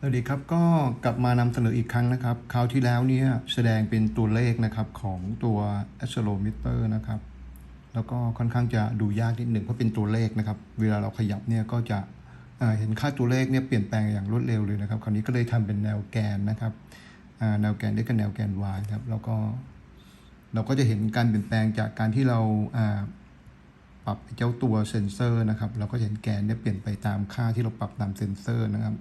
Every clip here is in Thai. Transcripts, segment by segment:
สวัสดีครับก็กลับมานำเสนออีกครั้งนะครับคราวที่แล้วเนี่ยแสดงเป็นตัวเลขนะครับของตัว accelerometer นะครับ แล้วก็ค่อนข้างจะดูยากนิดหนึ่งเพราะเป็นตัวเลขนะครับ เวลาเราขยับเนี่ยก็จะเเห็นค่าตัวเลขเนี่ยเปลี่ยนแปลงอย่างรวดเร็วเลยนะครับ คราวนี้ก็เลยทำเป็นแนวแกนนะครับแนวแกนได้กับแนวแกน y ครับแล้วก็เราก็จะเห็นการเปลี่ยนแปลงจากการที่เราปรับเจ้าตัวเซนเซอร์นะครับ เราก็จะเห็นแกนเนี่ยเปลี่ยนไปตามค่าที่เราปรับตามเซนเซอร์นะครับ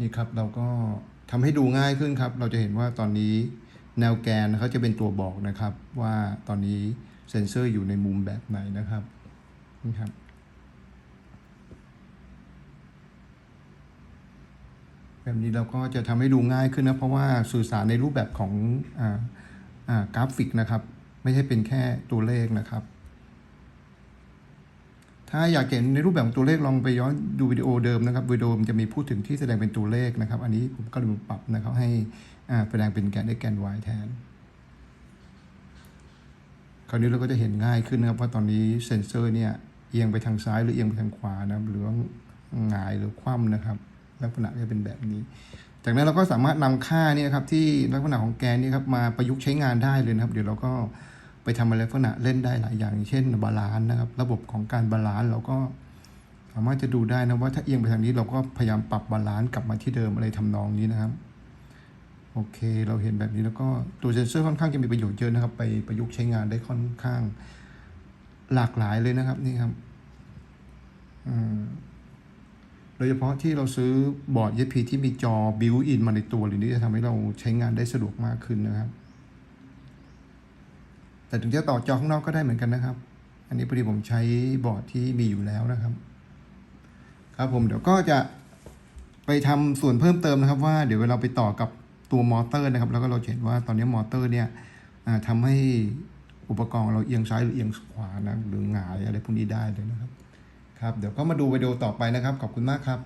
นี่ครับเราก็ทำให้ดูง่ายขึ้นครับ เราจะเห็นว่าตอนนี้แนวแกนเขาจะเป็นตัวบอกนะครับ ว่าตอนนี้เซ็นเซอร์อยู่ในมุมแบบไหนนะครับนี่ครับแบบนี้เราก็จะทำให้ดูง่ายขึ้นนะ เพราะว่าสื่อสารในรูปแบบของอกราฟิกนะครับ ไม่ใช่เป็นแค่ตัวเลขนะครับ ถ้าอยากเห็นในรูปแบบของตัวเลขลองไปย้อนดูวิดีโอเดิมนะครับวิดีโอมันจะมีพูดถึงที่แสดงเป็นตัวเลขนะครับ อันนี้ผมก็เลยปรับนะครับให้อ่าแสดงเป็นแกน x แกน y แทน คราวนี้เราก็จะเห็นง่ายขึ้นนะครับว่าตอนนี้เซ็นเซอร์เนี่ยเอียงไปทางซ้ายหรือเอียงไปทางขวานะหรือว่าหงายหรือคว่ำนะครับ ลักษณะจะเป็นแบบนี้ จากนั้นเราก็สามารถนำค่าเนี่ยครับที่ลักษณะของแกนนี่ครับมาประยุกต์ใช้งานได้เลยนะครับ เดี๋ยวเราก็ ไปทำอะไรลักษณะเล่นได้หลายอย่างเช่นบาลานซ์นะครับ ระบบของการบาลานซ์เราก็สามารถจะดูได้นะว่าถ้าเอียงไปทางนี้เราก็พยายามปรับบาลานซ์กลับมาที่เดิมอะไรทำนองนี้นะครับ โอเค เราเห็นแบบนี้แล้วก็ตัวเซนเซอร์ค่อนข้างจะมีประโยชน์เยอะนะครับ ไปประยุกต์ใช้งานได้ค่อนข้างหลากหลายเลยนะครับนี่ครับโดยเฉพาะที่เราซื้อบอร์ด USB ที่มีจอ built-in มาในตัวหรือนี่จะทำให้เราใช้งานได้สะดวกมากขึ้นนะครับ แต่ถึงจะต่อจอข้างนอกก็ได้เหมือนกันนะครับ อันนี้พอดีผมใช้บอร์ดที่มีอยู่แล้วนะครับ ครับผมเดี๋ยวก็จะไปทำส่วนเพิ่มเติมนะครับ ว่าเดี๋ยวเวลาไปต่อกับตัวมอเตอร์นะครับ แล้วก็เราเห็นว่าตอนนี้มอเตอร์เนี่ยอ่าทำให้อุปกรณ์เราเอียงซ้ายหรือเอียงขวานะหรือหงายอะไรพวกนี้ได้เลยนะครับครับ เดี๋ยวก็มาดูวิดีโอต่อไปนะครับ ขอบคุณมากครับ